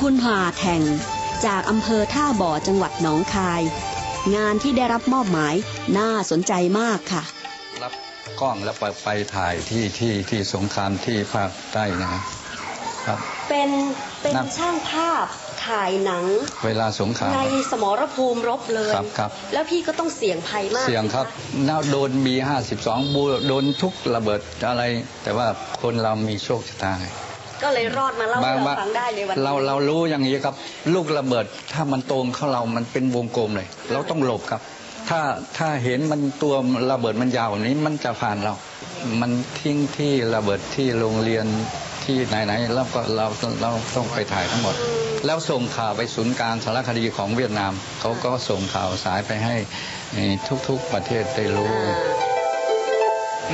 คุณหาแท่งจากอำเภอท่าบ่อจังหวัดหนองคาย งานที่ได้รับมอบหมายน่าสนใจมากค่ะ รับกล้องแล้วไปไปถ่ายที่ที่ที่สงครามที่ภาคใต้นะครับ เป็นเป็นนั่นช่างภาพถ่ายหนัง เวลาสงครามในสมรภูมิรบเลยครับครับ แล้วพี่ก็ต้องเสี่ยงภัยมาก เสียงครับสิะน่าโดนมี 52บูโดนทุกระเบิดอะไร แต่ว่าคนเรามีโชคชะตาไง ก็เลยรอดมาเล่าให้เราฟังได้ในวันนี้เราเรารู้อย่างนี้ครับ ลูกระเบิดถ้ามันตรงเข้าเรามันเป็นวงกลมเลย เราต้องหลบครับ ถ้าถ้าเห็นมันตัวระเบิดมันยาวแบบนี้มันจะผ่านเรา มันทิ้งที่ระเบิดที่โรงเรียนที่ไหนๆแล้วก็เราเราต้องไปถ่ายทั้งหมด แล้วส่งข่าวไปศูนย์กลางสารคดีของเวียดนามเขาก็ส่งข่าวสายไปให้ทุกๆประเทศได้รู้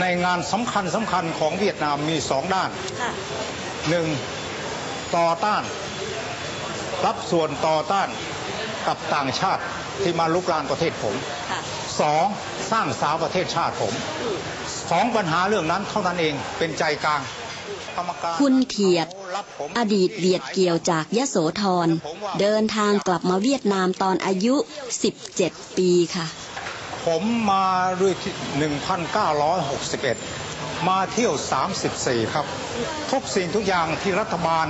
ในงานสำคัญสำคัญของเวียดนามมีสองด้านค่ะ หนึ่งต่อต้าน รับส่วนต่อต้านกับต่างชาติที่มาลุกลานประเทศผมค่ะสองสร้างสาวประเทศชาติผมอืมสองปัญหาเรื่องนั้นเท่านั้นเองเป็นใจกลางกรรมการคุณเทียดรับผมอดีตเวียดเกี่ยวจากยโสธร เดินทางกลับมาเวียดนามตอนอายุ 17 ปีค่ะ ผมมาด้วยที่1961 มาเที่ยว 34 ครับ ทุกสิ่งทุกอย่างที่รัฐบาล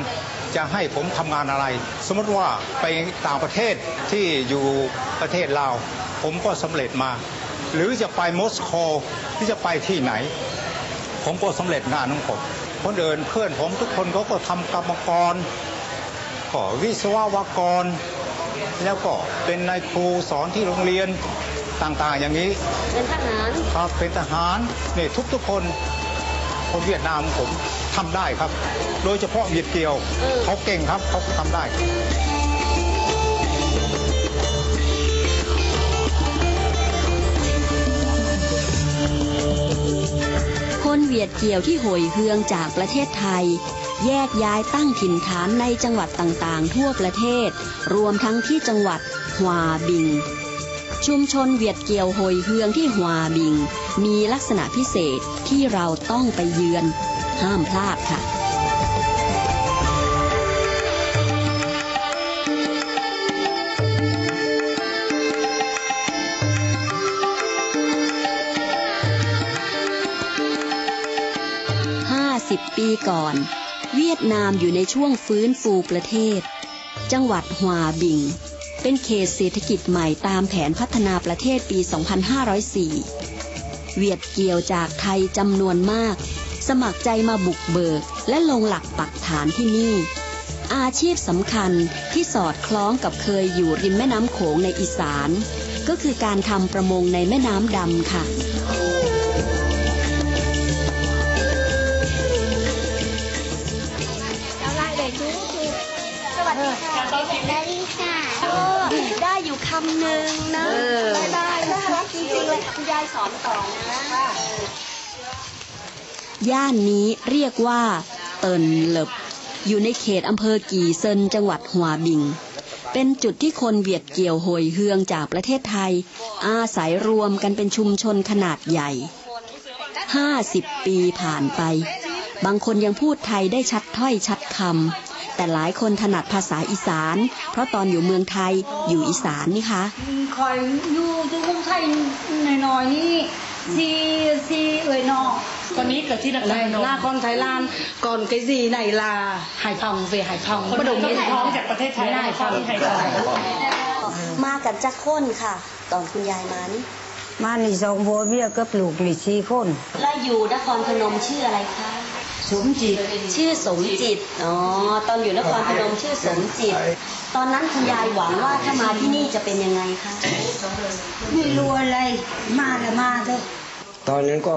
จะให้ผมทำงานอะไร สมมติว่าไปต่างประเทศที่อยู่ประเทศลาว ผมก็สำเร็จมา หรือจะไปมอสโกหรือจะไปที่ไหน ผมก็สำเร็จงานของผมคนอื่นเพื่อนผมทุกคนเขาก็ทำกรรมกรก็วิศวกร แล้วก็เป็นนายครูสอนที่โรงเรียนต่างๆอย่างนี้ เป็นทหารครับเป็นทหารนี่ทุกๆคน คนเวียดนามผมทำได้ครับ โดยเฉพาะเวียดเกียวเออเขาเก่งครับเขาทำได้คนเวียดเกี่ยวที่โหยเฮืองจากประเทศไทย แยกย้ายตั้งถิ่นฐานในจังหวัดต่างๆ ทั่วประเทศ รวมทั้งที่จังหวัดฮวาบิง ชุมชนเวียดเกี่ยวโหยเฮืองที่ฮวาบิง มีลักษณะพิเศษที่เราต้องไปเยือน ห้ามพลาดค่ะ50 ปีก่อน เวียดนามอยู่ในช่วงฟื้นฟูประเทศ จังหวัดฮวาบิง เป็นเขตเศรษฐกิจใหม่ตามแผนพัฒนาประเทศปี 2504 เวียดเกี่ยวจากไทยจำนวนมาก สมัครใจมาบุกเบิก และลงหลักปักฐานที่นี่ อาชีพสำคัญที่สอดคล้องกับเคยอยู่ริมแม่น้ำโขงในอีสาน ก็คือการทำประมงในแม่น้ำดำค่ะสวัสดีค่ะสวัสดีค่ะได้อยู่คำหนึ่งนะได้ได้น่ารัก จริงๆเลยคุณยายสอนต่อนะย่านนี้เรียกว่า เตินเหลบ อยู่ในเขตอำเภอกี่เซินจังหวัดหัวบิง เป็นจุดที่คนเวียดเกี่ยวโหยเฮืองจากประเทศไทย อาศัยรวมกันเป็นชุมชนขนาดใหญ่ 50 ปีผ่านไป บางคนยังพูดไทยได้ชัดถ้อยชัดคำ แต่หลายคนถนัดภาษาอีสาน เพราะตอนอยู่เมืองไทยอยู่อีสานนี่คะคอยอยู่ที่กรุงไทยหน่อยๆนี่ซีซีเอ่ยนอ Con nít ở ที่นคร này พนม là con Thái Lan còn cái gì này là Hải Phòng về Hải Phòng คนนี้ต้องท้องจากประเทศไทย Hải เข้า Phòng ที่ไทยก่อนมากันจักคนค่ะ ตอนคุณยายมานี่มานี่สองโบเมียกับลูกนี่สี่คน แล้วอยู่นครพนมชื่ออะไรคะ สมจิตชื่อสมจิต อ๋อ ตอนอยู่นครพนมชื่อสมจิต ตอนนั้นคุณยายหวังว่าถ้ามาที่นี่จะเป็นยังไงคะ ไม่รู้อะไร มาแล้วมาเถอะตอนนั้นก็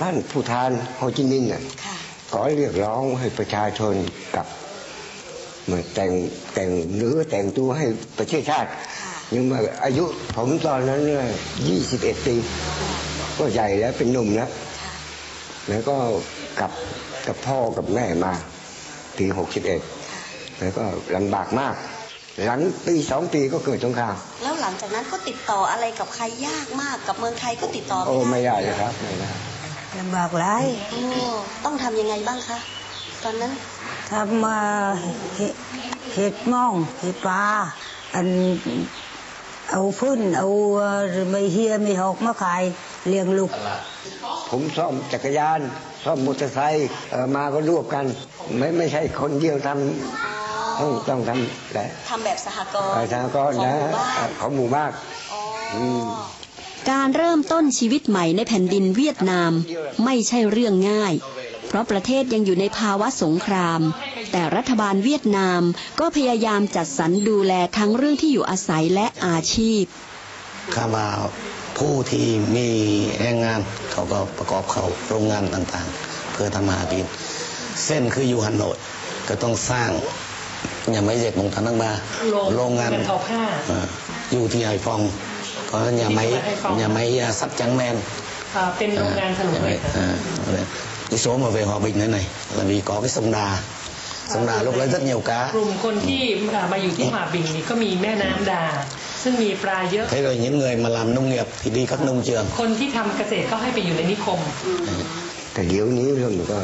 ท่านผู้ทานโฮจิมินห์น่ะค่ะขอเรียกร้องให้ประชาชนกลับมาแต่งแต่งหรือแต่งตัวให้ประเทศชาติค่ะยังมาอายุผมตอนนั้นยี่สิบเอ็ดปี ก็ใหญ่แล้วเป็นหนุ่มแล้วค่ะ แล้วก็กลับกับพ่อกับแม่มาปีหกสิบเอ็ดแล้วก็ลำบากมาก หลังปีสองปีก็เกิดสงครามแล้วหลังจากนั้นก็ติดต่ออะไรกับใครยากมากกับเมืองไทยก็ติดต่อโอ้ไม่ไม่ได้ได้เลยครับไม่ได้ลำบากหลายโอ้ต้องทำยังไงบ้างคะตอนนั้นทำมาเห็ดเห็ดหม่องเห็ดปลาอันเอาพื้นเอาไม่เฮียไม่หอกมาขายเลี้ยงลูก ผมซ่อมจักรยาน ซ่อมมอเตอร์ไซค์เอ่อมาก็รวบกัน ไม่ไม่ใช่คนเดียวทำต้องต้องทำแหละทำแบบสหกรเอ่อณ์ทางก็นะของหมู่บ้านของหมู่บ้านมการเริ่มต้นชีวิตใหม่ในแผ่นดินเวียดนามไม่ใช่เรื่องง่าย เพราะประเทศยังอยู่ในภาวะสงคราม แต่รัฐบาลเวียดนามก็พยายามจัดสรรดูแลทั้งเรื่องที่อยู่อาศัยและอาชีพคำว่า ผู้ที่มีแรงงานเขาก็ประกอบเขาโรงงานต่างๆ เพื่อทำมาหากิน เส้นคืออยู่ฮันโนยก็ต้องสร้างอย่าไม่เจ็กมงทันนังบาโรงงงานงานทอผ้าอ่าอยู่ที่ไฮฟองก็อย่าไม่ที่ไฮฟองอย่าไม่ซับจังแมนอ่าเป็นโรงงานขนมเหล็ก à, cái số mà về hòa bình thế này là vì có cái sông đà sông đà lúc lấy rất nhiều cá กลุ่มคนที่อ่ามาอยู่ที่หาบิงนี่ก็มีแม่น้ำดา ซึ่งมีปลาเยอะ thế rồi những người mà làm nông nghiệp thì đi các nông trường คนที่ทำเกษตรก็ให้ไปอยู่ในนิคม แต่เดี๋ยวนี้เรื่องมันก็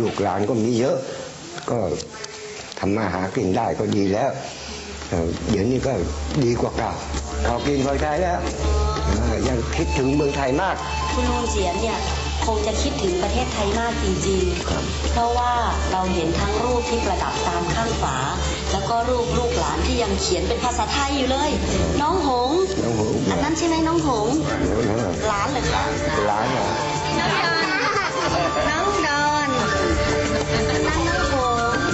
ลูกหลานก็มีเยอะ ก็ทำมาหากินได้ก็ดีแล้วเอ่อเดี๋ยวนี้ก็ดีกว่าเก่าพอกินพอใช้แล้วเอ่อยังคิดถึงเมืองไทยมาก คุณลุงเสียนเนี่ยคงจะคิดถึงประเทศไทยมากจริงๆ เพราะว่าเราเห็นทั้งรูปที่ประดับตามข้างฝา แล้วก็รูปลูกหลานที่ยังเขียนเป็นภาษาไทยอยู่เลย น้องหงส์น้องหงส์อันนั้นใช่ไหมน้องหงส์เดี๋ยวนะหลานเหรือคะร้านเหรอน้องดอนนั่นน้องหงส์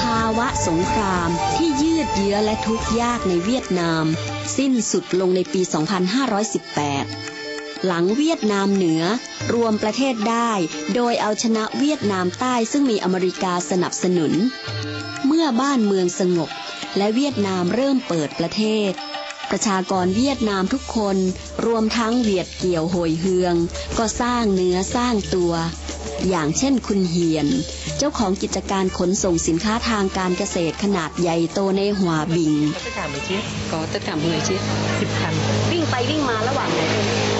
ภาวะสงครามที่ยืดเยื้อและทุกข์ยากในเวียดนาม สิ้นสุดลงในปี 2518 หลังเวียดนามเหนือ รวมประเทศได้ โดยเอาชนะเวียดนามใต้ซึ่งมีอเมริกาสนับสนุน เมื่อบ้านเมืองสงบ และเวียดนามเริ่มเปิดประเทศ ประชากรเวียดนามทุกคน รวมทั้งเวียดเกี่ยวโหยเฮือง ก็สร้างเนื้อสร้างตัว อย่างเช่นคุณเฮียน เจ้าของกิจการขนส่งสินค้าทางการเกษตรขนาดใหญ่โตในหัวบิง tất cả 10 chiếc có tất cả 10 chiếc 10คันวิ่งไปวิ่งมาระหว่างไหน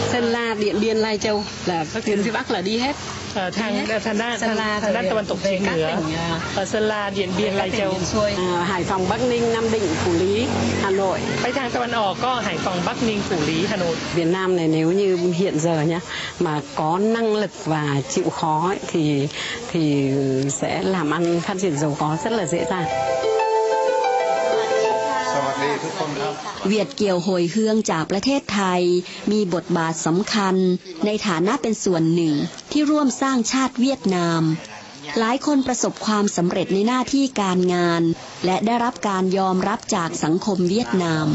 Sơn La Điện Biên Lai Châu là tuyến phía Bắc là đi hết เอ่อทางทางด้าน sơn la ทางด้านตะวันตกเฉียงเหนือ các tỉnh à, เอ่อเซนลาเดียนเบียนไล các เจ tỉnh ล miền xuôi à, Hải Phòng Bắc Ninh Nam Định Phủ Lý Hà Nội ไปทางตะวันออกก็ไหฟองบักนิง phủ lý hà nội Việt Nam này nếu như hiện giờ nhá mà có năng lực và chịu khó ấy, thì thì sẽ làm ăn phát triển giàu có rất là dễ dàng สวัสดี ทุกคนครับเวียดเกี่ยวโหยเฮืองจากประเทศไทย มีบทบาทสำคัญ ในฐานะเป็นส่วนหนึ่งที่ร่วมสร้างชาติเวียดนาม หลายคนประสบความสำเร็จในหน้าที่การงาน และได้รับการยอมรับจากสังคมเวียดนาม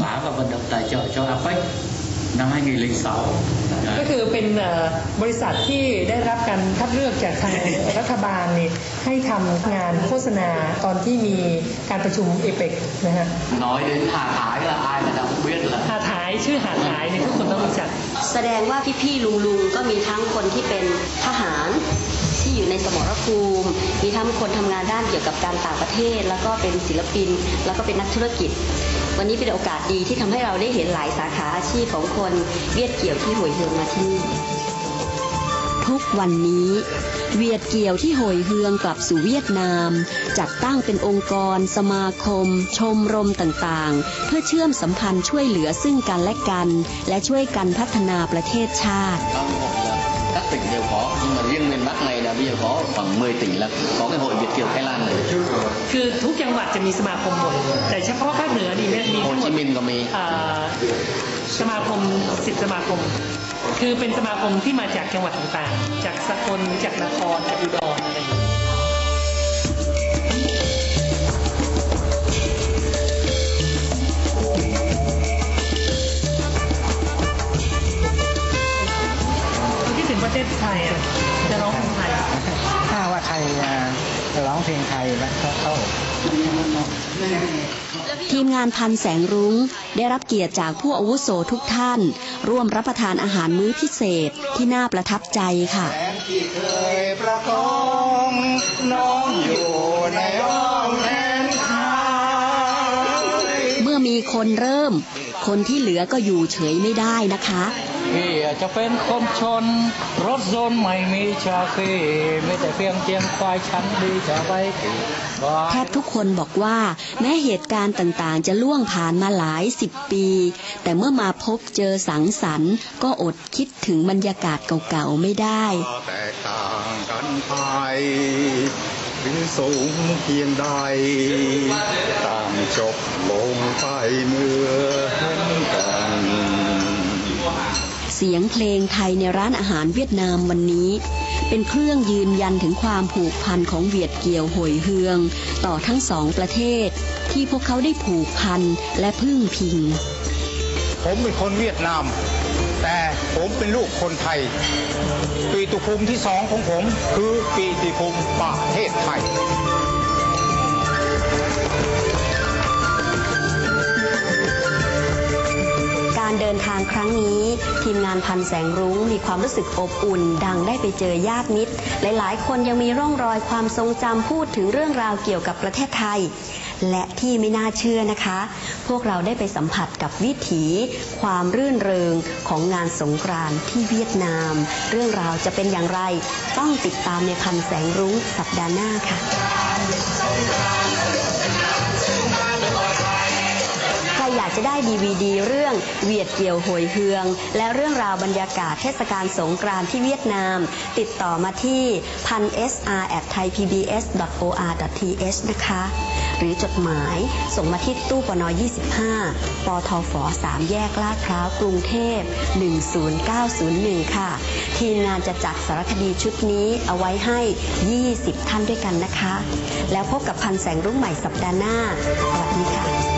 phá và vận động tài trợ cho APEC năm 2006. ก็คือเป็นเอ่อบริษัทที่ได้รับการคัดเลือกจากทางรัฐบาลนี่ให้ทำงานโฆษณาตอนที่มีการประชุมเอเปกนะฮะ Nói đến Hà Thái là ai mà đã không biết là หาท้ายชื่อหาท้ายเนี่ยทุกคนต้องรู้จัก แสดงว่าพี่ๆลุงๆก็มีทั้งคนที่เป็นทหารที่อยู่ในสมรภูมิ มีทั้งคนทำงานด้านเกี่ยวกับการต่างประเทศ แล้วก็เป็นศิลปิน แล้วก็เป็นนักธุรกิจ วันนี้เป็นโอกาสดีที่ทำให้เราได้เห็นหลายสาขาอาชีพของคนเวียดเกี่ยวที่หวยเฮืองมาที่นี่ทุกวันนี้เวียดเกี่ยวที่โหยเฮืองกลับสู่เวียดนาม จัดตั้งเป็นองค์กร สมาคม ชมรมต่างๆ เพื่อเชื่อมสัมพันธ์ช่วยเหลือซึ่งกันและกัน และช่วยกันพัฒนาประเทศชาติ là bây giờ có khoảng 10 tỉnh là có cái hội Việt kiều Thái Lan này คือทุกจังหวัดจะมีสมาคมหมดแต่เฉพาะภาคเหนือนี่เนี่ยมี Hồ ทั้งหม Chí ด Minh có mì อ่าสมาคมสิบสมาคม คือเป็นสมาคมที่มาจากจังหวัดต่างๆ จากสกลจากนครจากอุดรานพันแสงรุ้ง ได้รับเกียรติจากผู้อาวุโสทุกท่าน ร่วมรับประทานอาหารมื้อพิเศษที่น่าประทับใจค่ะ เมื่อมีคนเริ่ม คนที่เหลือก็อยู่เฉยไม่ได้นะคะ พี่จะเป็นคนชน รถยนต์ไม่มีชาฟีไม่แต่เพียงเตียงควายชั้นดีจะไปตีบ้านแทบทุกคนบอกว่า แม้เหตุการณ์ต่างๆ จะล่วงผ่านมาหลายสิบปี แต่เมื่อมาพบเจอสังสรรค์ ก็อดคิดถึงบรรยากาศเก่าๆไม่ได้แตกต่างกันไปถึงสูงเพียงใดต่างจบลงไปเมื่อเห็นกัน เสียงเพลงไทยในร้านอาหารเวียดนามวันนี้ เป็นเครื่องยืนยันถึงความผูกพันของเวียดเกี่ยวโหยเฮือง ต่อทั้งสองประเทศ ที่พวกเขาได้ผูกพันและพึ่งพิง ผมเป็นคนเวียดนาม แต่ผมเป็นลูกคนไทย ปีตุภูมิที่สองของผม คือปีติภูมิประเทศไทย การเดินทางครั้งนี้ ทีมงานพันแสงรุ้งมีความรู้สึกอบอุ่น ดังได้ไปเจอญาติมิตร หลายๆ คนยังมีร่องรอยความทรงจำพูดถึงเรื่องราวเกี่ยวกับประเทศไทย และที่ไม่น่าเชื่อนะคะ พวกเราได้ไปสัมผัสกับวิถีความรื่นเริงของงานสงกรานต์ที่เวียดนาม เรื่องราวจะเป็นอย่างไร ต้องติดตามในพันแสงรุ้งสัปดาห์หน้าค่ะากจะได้ดีวีดีเรื่องเวียดเกี่ยวโหยเฮือง และเรื่องราวบรรยากาศเทศกาลสงกรานต์ที่เวียดนาม ติดต่อมาที่พัน sr at thaipbs or th นะคะ หรือจดหมายส่งมาที่ตู้ปน25 ปทฝ3 แยกลาดพร้าวกรุงเทพ 10901 ค่ะ ทีมงานจะจัดสารคดีชุดนี้เอาไว้ให้ 20 ท่านด้วยกันนะคะ แล้วพบกับพันแสงรุ่งใหม่สัปดาห์หน้า สวัสดีค่ะ